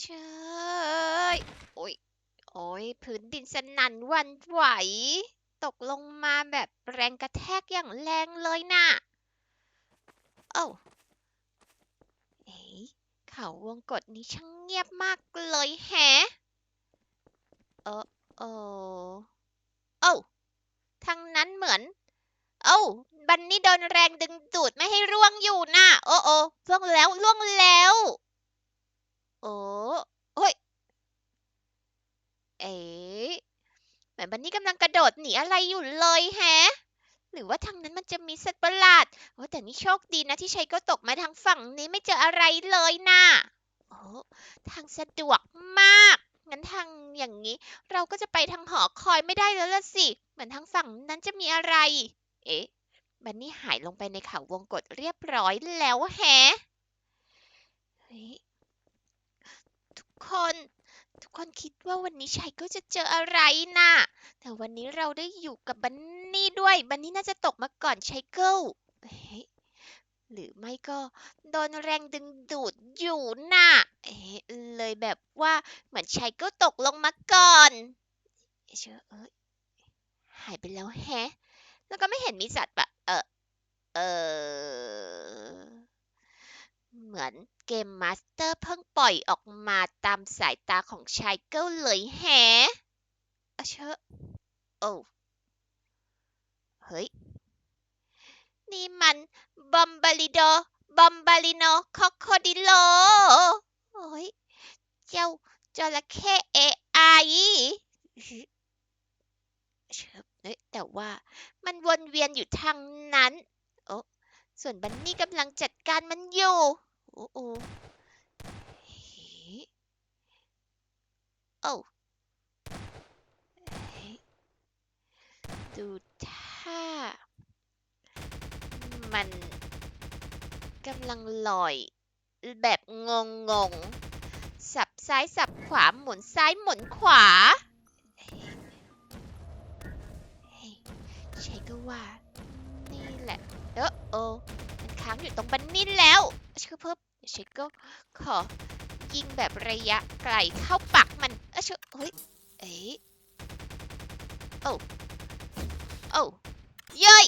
เชยโอ้ย โอ้ย พื้นดินสนั่นวันไหว ตกลงมาแบบแรงกระแทกอย่างแรงเลยน่ะเอ้าเอ๋เขาวงกฏนี้ช่างเงียบมากเลยแฮะเออเออเอ้ทางนั้นเหมือน เอ้า บันนี่โดนแรงดึงดูดไม่ให้ร่วงอยู่น่ะ โอ้โอ้ร่วงแล้วร่วงแล้ว โอ้โอ้ย เอ๋เหมือน บันนี่กำลังกระโดดหนีอะไรอยู่เลยแฮะ หรือว่าทางนั้นมันจะมีสัตว์ประหลาดโอ้แต่นี่โชคดีนะที่ชัยก็ตกมาทางฝั่งนี้ไม่เจออะไรเลยน่ะโอ้ทางสะดวกมาก งั้นทางอย่างนี้ เราก็จะไปทางหอคอยไม่ได้แล้วล่ะสิ เหมือนทางฝั่งนั้นจะมีอะไร เอ๊ะ บันนี่หายลงไปในเขาวงกฏเรียบร้อยแล้วแฮะเฮ้ยทุกคน ทุก คนคิดว่าวันนี้ชัยก็จะเจออะไรน่ะ แต่วันนี้เราได้อยู่กับบันนี่ด้วย บันนี่น่าจะตกมาก่อนชัยเกิลเอ๊ะหรือไม่ก็โดนแรงดึงดูดอยู่น่ะเอ๊ะเลยแบบว่าเหมือนชัยกิลตกลงมาก่อนเชื่อเอ้ยหายไปแล้วแฮะ แล้วก็ไม่เห็นมีสัตว์ปะเออเออ เหมือนเกมมาสเตอร์เพิ่งปล่อยออกมาตามสายตาของชายเกิลเลยแฮะอะเชอะโอ้เฮ้ย นี่มันบอมบาลิโด บอมบาลิโนคอโคดิโล โอ้ย เจ้าจระเข้เอไอเชิบเอ้ยแต่ว่ามันวนเวียนอยู่ทางนั้น โอ้ส่วนบันนี่กำลังจัดการมันอยู่ โอ้โอ้เฮ้โอ้เฮ้ดูท่า มันกำลังลอย แบบงงงงสับซ้ายสับขวาหมุนซ้ายหมุนขวาเฮ้เฮ้ใช่ก็ว่า นี่แหละ เออโอมันค้างอยู่ตรงบันนี่แล้วชื่อเพิ่ม เดี๋ยวเชคก็ขอยิงแบบระยะไกลเข้าปักมันเออเชื่อเฮ้ยเอ๊ะโอ้โอ้เย้ย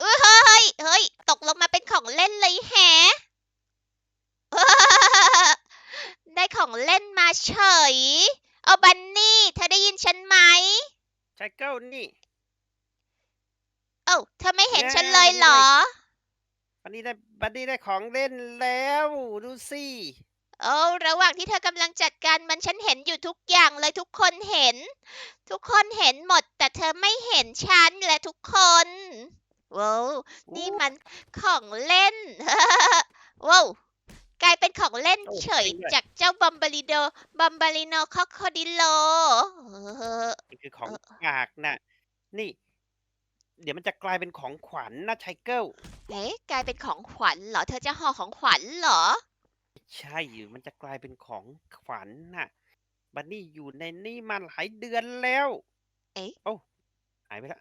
เอ้ยเฮ้ยเฮ้ยตกลงมาเป็นของเล่นเลยแฮะได้ของเล่นมาเฉย เอาบันนี่ เธอได้ยินฉันไหมชายเก้านี่เอ้าเธอไม่เห็นฉันเลยเหรอบั นนี้ได้บันนี้ได้ของเล่นแล้วดูสิโอ้ระหว่างที่เธอกำลังจัดการมันฉันเห็นอยู่ทุกอย่างเลยทุกคนเห็น ทุกคนเห็นหมด แต่เธอไม่เห็นฉันและทุกคนว้าวนี่มันของเล่นว้าวกลายเป็นของเล่นโอ้เฉยจริงด้วยจากเจ้าบัมบาลิโดบัมบาลิโนคอคอดิโลนี่คือของเออกากน่ะ นี่ เดี๋ยวมันจะกลายเป็นของขวัญนะชายเก้าเอ๊ะกลายเป็นของขวัญเหรอ เธอจะห่อของขวัญเหรอ ใช่มันจะกลายเป็นของขวัญน่ะ บันนี่อยู่ในนี่มาหลายเดือนแล้ว เอ๊ะ โอ้หายไปละ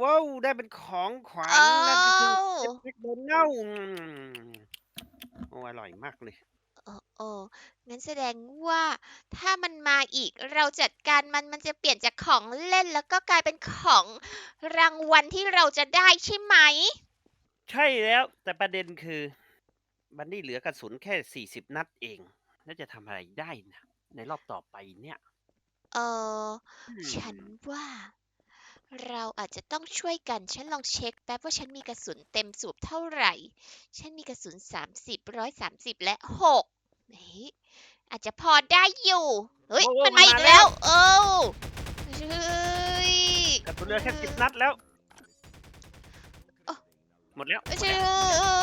ว้าวได้เป็นของขวัญอ้านั่นก็คือวแมคโดนัลโอ้อร่อยมากเลย โอ้โอ้งั้นแสดงว่าถ้ามันมาอีกเราจัดการมันมันจะเปลี่ยนจากของเล่นแล้วก็กลายเป็นของรางวัลที่เราจะได้ใช่ไหม ใช่แล้ว แต่ประเด็นคือ บันนี่เหลือกระสุนแค่สี่สิบนัดเอง แล้วจะทำอะไรได้นะในรอบต่อไปเนี่ยเอออืมฉันว่า เราอาจจะต้องช่วยกัน ฉันลองเช็คแป๊บว่าฉันมีกระสุนเต็มสูบเท่าไหร่ ฉันมีกระสุนสามสิบร้อยสามสิบและหก เฮ้ยอาจจะพอได้อยู่ เฮ้ย โอ้โอ้มันมันมาอีกมาแล้แล้ว ว เอ้าเฮ้ย กระสุนเหลือแค่สิบนัดแล้วโอ้หมดแล้วหมดช่วยแล้ว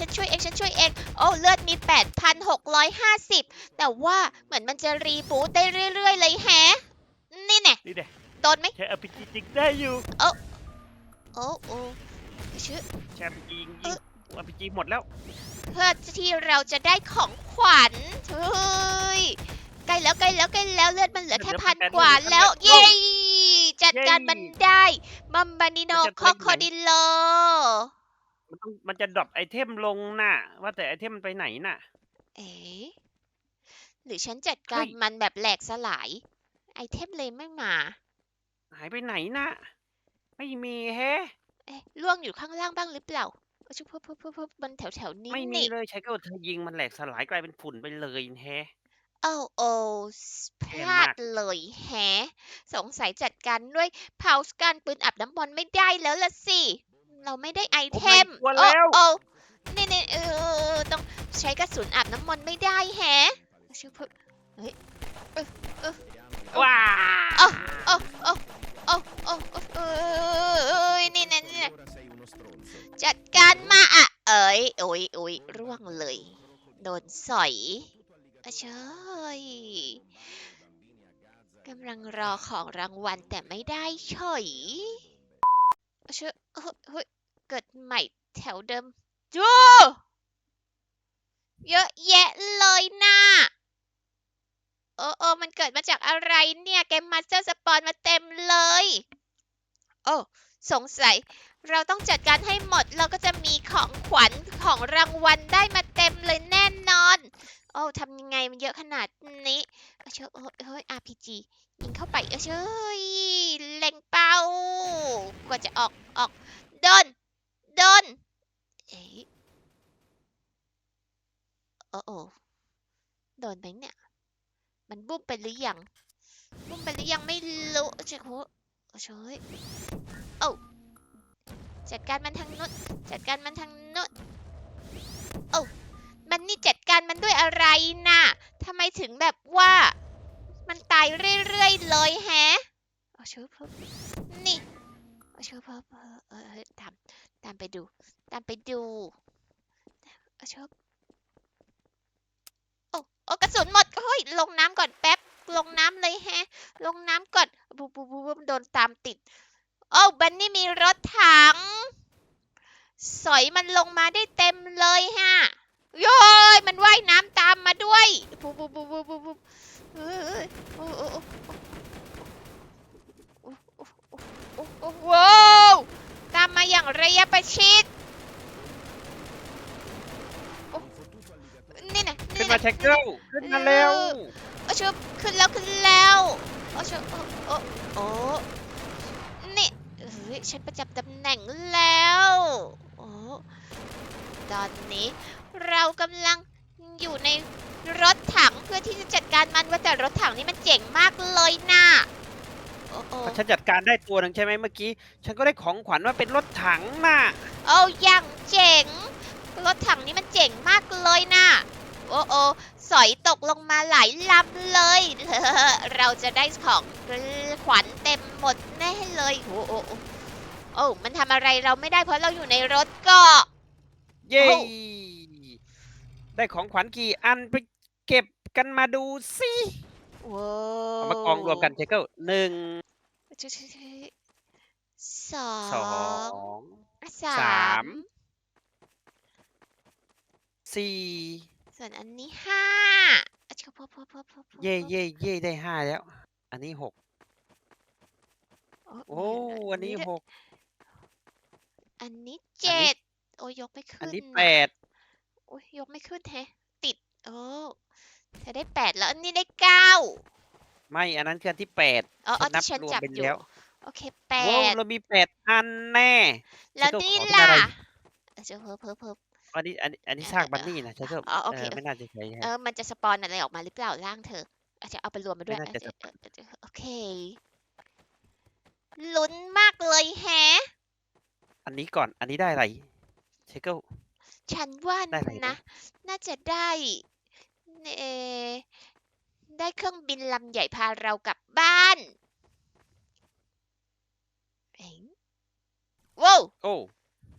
ฉันช่วยเองฉันช่วยเอง โอ้เลือดมี 8,650 แต่ว่าเหมือนมันจะรีบูตได้เรื่อย ๆ เลยแฮะ นี่แน่นี่เด็โดนไหมใช้อ p ิจิงได้อยู่โอ้โอ้ชื่อ ใช้อ p ิจิงเอยิอง อ p ิจิหมดแล้ว เพื่อที่เราจะได้ของขวัญเฮ้ยใกล้แล้วใกล้แล้วใกล้แล้วเลือดมันเหลือแค่เหลือพันแปดกว่าเหลือแล้วพันแปดเย้จัดการเย้มันได้บัมบานิโนมันจะคอเล็กโคเหมือนดิโลมันต้องมันจะดรอปไอเทมลงน่ะ ว่าแต่ไอเทมมันไปไหนน่ะ เอ๋หรือฉันจัดการเฮ้ยมันแบบแหลกสลาย ไอเทมเลยไม่มา หายไปไหนนะไม่มีแฮะเอ๊ะล่วงอยู่ข้างล่างบ้างหรือเปล่าเอาชุบเพิ่มเพิ่มเพิ่มบนแถวแถวๆนี้ไม่มีนี่เลยใช้ก็เธอยิงมันแหลกสลายกลายเป็นฝุ่นไปเลยแฮะ โอ้โอ้พแย่ลาดมากเลยแฮะ สงสัยจัดการด้วยเผาสการปืนอับน้ำมนต์ไม่ได้แล้วละสิ เราไม่ได้ไอเทมผมไม่กลัวโอ้แล้ว โอ้นี่นี่เออต้องใช้กระสุนอับน้ำมนต์ไม่ได้แฮะชุบเพิ่มเฮ้ยเออเออ ว้าโอ้โอ้โอ้โอ้โอ้เอ้ยนี่นะนี่นะ จัดการมาอะ เอ้ยโอ้ยโอ้ยร่วงเลย โดนสอยอเชยกำลังรอของรางวัลแต่ไม่ได้เฉยอเชยเฮ้ยเฮ้ยเกิดใหม่แถวเดิมจูเยอะแยะเลยนะโอ้โอ้มันเกิดมาจากอะไรเนี่ย เกมมาสเตอร์สปอนมาเต็มเลย โอ้ สงสัย เราต้องจัดการให้หมดเราก็จะมีของขวัญของรางวัลได้มาเต็มเลยแน่นอน โอ้ทำยังไงมันเยอะขนาดนี้เอชยเอ้ยเฮ้ย RPG ยิงเข้าไปเอาเชยเล็งเป้ากว่าจะออกออกโดนโดนเอ๊ะโอ้โอ้โดนไหมเนี่ย มันบุ้มไปหรือยังบุ้มไปหรือยังไม่รู้เจ้าโหเอาเชย จัดการมันทางนู้นจัดการมันทางนู้นโอ้ามันนี่จัดการมันด้วยอะไรน่ะทำไมถึงแบบว่า มันตายเรื่อยๆเลยแฮะเอาเชื่อเพิ่มนี่เอาเชื่อเพิ่มเออเออเออตามตามไปดู ตามไปดูเอาเชื่อโอ้โอ้กระสุนหมดเฮ้ยลงน้ำก่อนแป๊บลงน้ำเลยแฮะ ลงน้ำก่อนบูบูบูบูโดนตามติด โอ้บันนี่มีรถถัง สอยมันลงมาได้เต็มเลยฮะโย้ยมันว่ายน้ำตามมาด้วยปุ๊บปุ๊บปุ๊บปุ๊บปุ๊บปุ๊บเอ้ยโอ้โอ้โอ้โอ้โอ้โอ้โอ้ว้าวตามมาอย่างระยะประชิดนี่นะขึ้นมานะแท็กเกิลขึ้นมาเร็วโอ้ชุบขึ้นแล้วขึ้นแล้วโอ้ชุบโอ้โอ้ ยฉันประจำตำแหน่งแล้ว โอ้ตอนนี้เรากำลังอยู่ในรถถังเพื่อที่จะจัดการมันว่าแต่รถถังนี่มันเจ๋งมากเลยนะโอ้โอ้ก็ฉันจัดการได้ตัวหนึ่งใช่ไหมเมื่อกี้ ฉันก็ได้ของขวัญว่าเป็นรถถังน่ะโอ้ยังเจ๋ง รถถังนี่มันเจ๋งมากเลยนะโอ้โอ้สอยตกลงมาหลายลำเลย เราจะได้ของขวัญเต็มหมดแน่เลยโอ้โอ้ โอ้โอ้มันทำอะไรเราไม่ได้เพราะเราอยู่ในรถเก็เย้ โอ้ ได้ของขวัญกี่อันไปเก็บกันมาดูสิว้าเอามากองรวมกันแท็กเกิลหนึ่งสอสอง งสาสาม ม สี่ส่วนอันนี้ห้าอะเชพอพอพอพอพอเย่เย่เย่ได้ห้าแล้ว อันนี้หกโอ้โอ้มีอันนี้ด้วยหก อันนี้เจ็ดโอ้ยยกไม่ขึ้นอันนี้น่ะแปดโอ้ยยกไม่ขึ้นแฮะ ติดโอ้เธอได้แปดแล้วอันนี้ได้เก้าไม่อันนั้นคืออันที่แปดอ๋ออ๋อนับที่ฉันรวมจับเป็นอยู่ แล้วโอเคแปโว้วดเรามีแปดอันแน่ แล้วฉันก็นี่ขอเป็นล่ะอะไรเออเจะเพิ่มเพิ่มเพิ่ม อันนี้อันนี้อันนี้เออซากเออบันนี่นะฉันก็อ๋อโอเคเออไม่น่าจะใช้เออมันจะสปอนอะไรออกมาหรือเปล่าร่างเธออาจจะเอาไปรวมมาด้วยไม่น่าจะ เออเออเออเออโอเคลุ้นมากเลยแฮะ อันนี้ก่อน อันนี้ได้อะไร เชคเกิล ฉันว่าได้อะไรนะ นะ น่าจะได้เออได้เครื่องบินลำใหญ่พาเรากลับบ้านเอ็งว้าวโอ้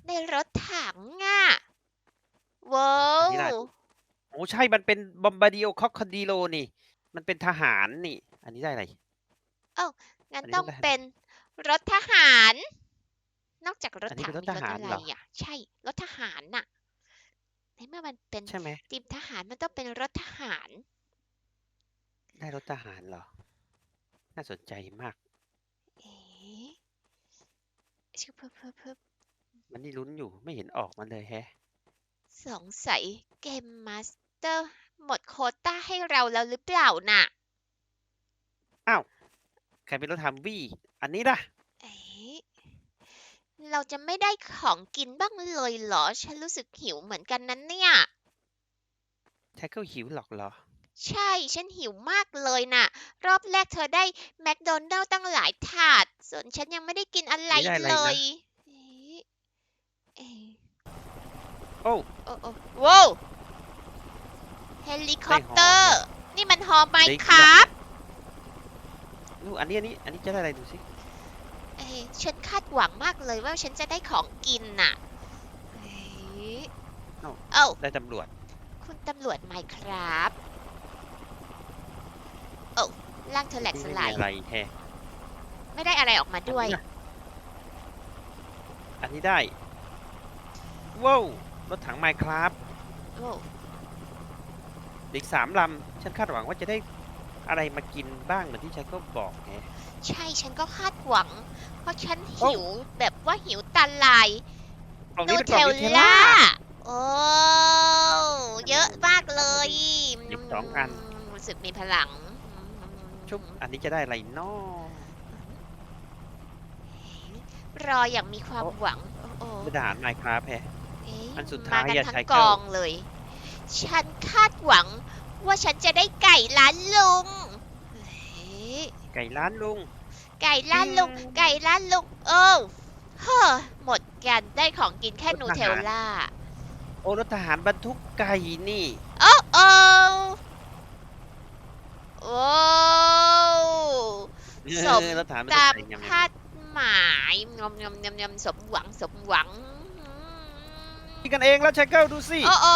ในรถถังอะว้าอันนี้ได้ วโอ้ใช่ มันเป็นบอมบาดิโอคอคคดีโลนี่ มันเป็นทหารนี่ อันนี้ได้อะไร งั้นอันนี้ต้องได้อะไร เป็นรถทหารนอก จากรถอันนี้ถังเป็นรถมีรถทหารอะไรเหรออะ ใช่ รถทหารน่ะในเมื่อมันเป็นใช่ไหมทีมทหารมันต้องเป็นรถทหาร ได้รถทหารเหรอ น่าสนใจมาก เอ๊ะชื่อเพิ่มเพิ่มเพิ่มมันนี่ลุ้นอยู่ไม่เห็นออกมาเลยแฮะ สงสัยเกมมาสเตอร์ หมดโควต้าให้เราแล้วหรือเปล่าน่ะใครเป็นรถฮัมวี่ อันนี้ล่ะเอ๊ะ เราจะไม่ได้ของกินบ้างเลยเหรอ ฉันรู้สึกหิวเหมือนกันนั้นเนี่ย แท็กเกิลหิวหรอกเหรอ ใช่ ฉันหิวมากเลยน่ะ รอบแรกเธอได้แมคโดนัลล์ตั้งหลายถาด ส่วนฉันยังไม่ได้กินอะไรไม่ได้อะไรเลนะ ยเอ๊ะเอ๊ะโอ้ โอ้โอ้ว้าวเฮลิคอปเตอได้ฮอร์ นี่มันฮอไหมได้ครับดูอันนี้อันนี้อันนี้จะได้อะไรดูสิ เอ๊ะฉันคาดหวังมากเลยว่าฉันจะได้ของกินน่ะเอ๊ะเอ้าเอ้า ได้ตำรวจ คุณตำรวจไหมครับโอ้ร่างเธอแหลกนี่สไม่ลามียอะไรแฮะไม่ได้อะไรออกมาด้วยอันนี้ล่ะอันนี้ได้ ว้าว รถถังไมค์ครับโอ้ อีกสามลำ ฉันคาดหวังว่าจะได้ อะไรมากินบ้างเหมือนที่ฉันก็บอกแฮะใช่ฉันก็คาดหวัง เพราะฉันโอ้ หิวแบบว่าหิวตาลายกล่องนูนี้เป็นเทกล่องลนิเทลล่าล่า โอ้เยอะมากเลยหยิบสองอัน รู้สึกมีพลังชุบอันนี้จะได้อะไรนอ รออย่างมีความโอ้ หวัง โอ้โอ้เป็นทหารไมค์ครับแฮะเอ๊ะอันสุดท้ายมากันอย่าทั้ใช้งเกิกลองเลย ฉันคาดหวัง ว่าฉันจะได้ไก่ล้านลุงเอ๊ะไก่ร้านลุง ไก่ล้านลุงอืมไก่ล้านลุงเออเฮ้อหมดกันได้ของกินแค่รถนูทหารเทลล่า โอ้รถทหารบรรทุกไก่นี่ โอ้โอ้โอ้สมเออรถทหารบรรทุกตามไก่ยำคาดหมายยำยำยำยำสมหวังสมหวังๆนี่กันเองแล้วชายเกิลดูสิ โอ้โอ้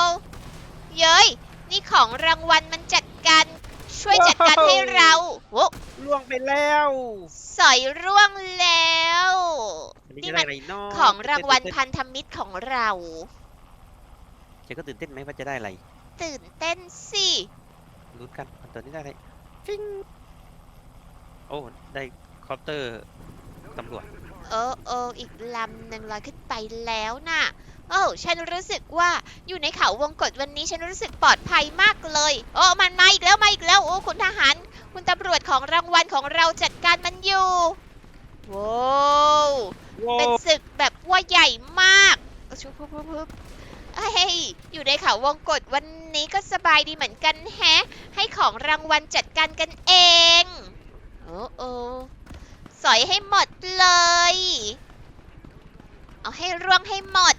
เย้ย นี่ของรางวัลมันจัดการ ช่วยจัดการให้เราโอ้ล่วงไปแล้วสอยร่วงแล้วอันนี้นี่จะมัได้นอะไรนอของรางวัลตื่นเต้นพันธมิตรของเราชายก็ตื่นเต้นไหมว่าจะได้อะไร ตื่นเต้นสิลุ้นกันตัวนี้ได้อะไรฟิงโอ้ ได้คอปเตอร์ตำรวจ เออเอออีกลำหนึ่งลอยขึ้นไปแล้วน่ะ โอ้ฉันรู้สึกว่าอยู่ในเขาวงกฏวันนี้ฉันรู้สึกปลอดภัยมากเลย โอ้มันมาอีกแล้วมาอีกแล้วโอ้คุณทหาร คุณตำรวจของรางวัลของเราจัดการมันอยู่ว้าวโว้เป็นศึกแบบว่าใหญ่มากชุบปุ๊บปุ๊บปุ๊บเฮ้ยอยู่ในเขาวงกฏวันนี้ก็สบายดีเหมือนกันแฮะ ให้ของรางวัลจัดการกันเอง โอ้โอสอยให้หมดเลย เอาให้ร่วงให้หมด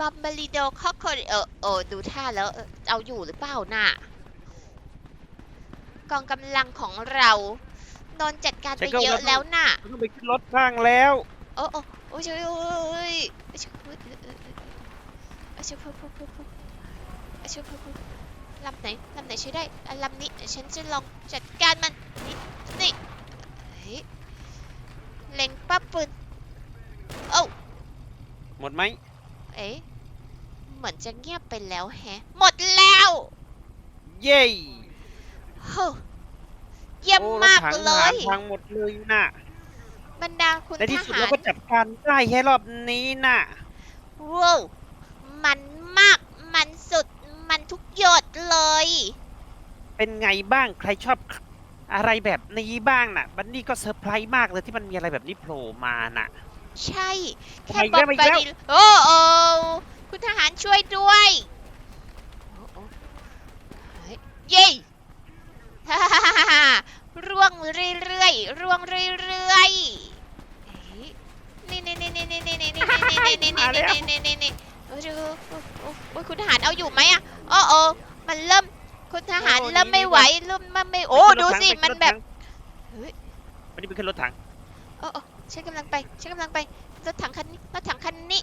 บัมบลิโดคอกโคเออโอดูท่าแล้วเออเอาอยู่หรือเปล่าน่ะ กองกำลังของเราโดนจัดการไปเยอะแล้วน่ะต้องไปขึ้นรถบ้างแล้วโอ้โอ้โอ้ยโอ้ยโอ้ยโอ้ยโอ้ยเออเออเออเออช่วยพูดพูดพูดพูดเออช่วยพูดพูดลำไหนลำไหนช่วยได้อะลำนี้ฉันจะลองจัดการมันนี่นี่เฮ้ยเล็งป้าปืนโอ้หมดไหมเอ๊ะ เหมือนจะเงียบไปแล้วแฮะ หมดแล้ว เย้เฮ้อเยี่ยมโอ้รถมากถังเลทหารยพังหมดเลยน่ะบรรดาคุณในที่ทสุดหาเรารก็จับการได้แค่รอบนี้น่ะ ว้าวมันมาก มันสุด มันทุกหยดเลย เป็นไงบ้างใครชอบอะไรแบบนี้บ้างน่ะ บันนี่ก็เซอร์ไพรส์มากเลยที่มันมีอะไรแบบนี้โผล่มาน่ะ ใช่ แค่มาอีกบอแล้วมมาอีกบาแล้วดีโอ้โอ้คุณทหารช่วยด้วยโอ้โอ้เฮ้ยเย้ ฮ่าฮ่าฮ่าฮ่าร่วง เรื่อยๆร่วงเรื่อยๆเอ๊ะนี่นี่นี่นี่นี่นี่นี่นี่นี่นี่นี่นี่นี่นี่นี่โอ้โหโอ้โหโอ้โหคุณทหารเอาอยู่ไหมอะโอ้โอ้มันเริ่มคุณทหารโอ้เริ่มนี่ไม่นี่ไหวเริ่มไม่โอ้ไปขึ้นรดูถถังสิไปขึ้มันรถแบบถังเฮ้ยวันนี้ไปขึ้นรถถังโอ้โอ้ฉันกำลังไปฉันกำลังไปรถถังคันนี้รถถังคันนี้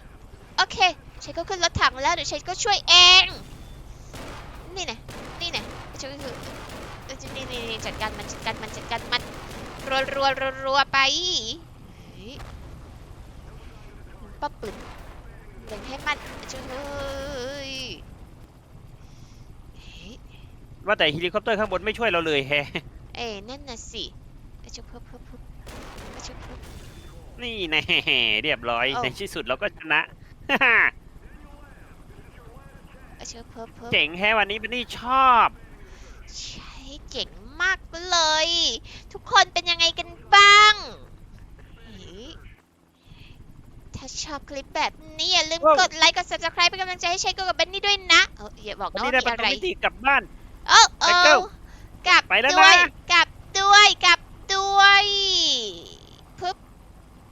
โอเคฉันก็ขึ้นรถถังแล้วเดี๋ยวฉันก็ช่วยเองนี่ไงนี่ไงฉันก็คือ เออนี่นี่นี่จัดการมันจัดการมันจัดการมันรัวรัวรัวรัวไปเฮ้ยป้าปืนเล็งให้มันช่วยเฮ้ยเฮ้ยว่าแต่เฮลิคอปเตอร์ข้างบนไม่ช่วยเราเลยแฮะเอ้นั่นน่ะสิอะชุบปุ๊บปุ๊บปุ๊บอะชุบปุ๊บนี่แน่เรียบร้อยเอ้าในที่สุดเราก็ชนะอะเชิญเพิ่มเพิ่มเจ๋งแฮะวันนี้บันนี่ชอบใช่ี่เจ๋งมากเลย ทุกคนเป็นยังไงกันบ้าง ถ้าชอบคลิปแบบนี้อย่าลืมกดไลค์กด subscribe เป็นกำลังใจให้ใช้กับเบนนี่ด้วยนะเอออย่าบอกนะว่าได้มีปอะไรกลับบ้าน โอ้โอ้กลับไปแล้วนะ กลับด้วยกลับด้วย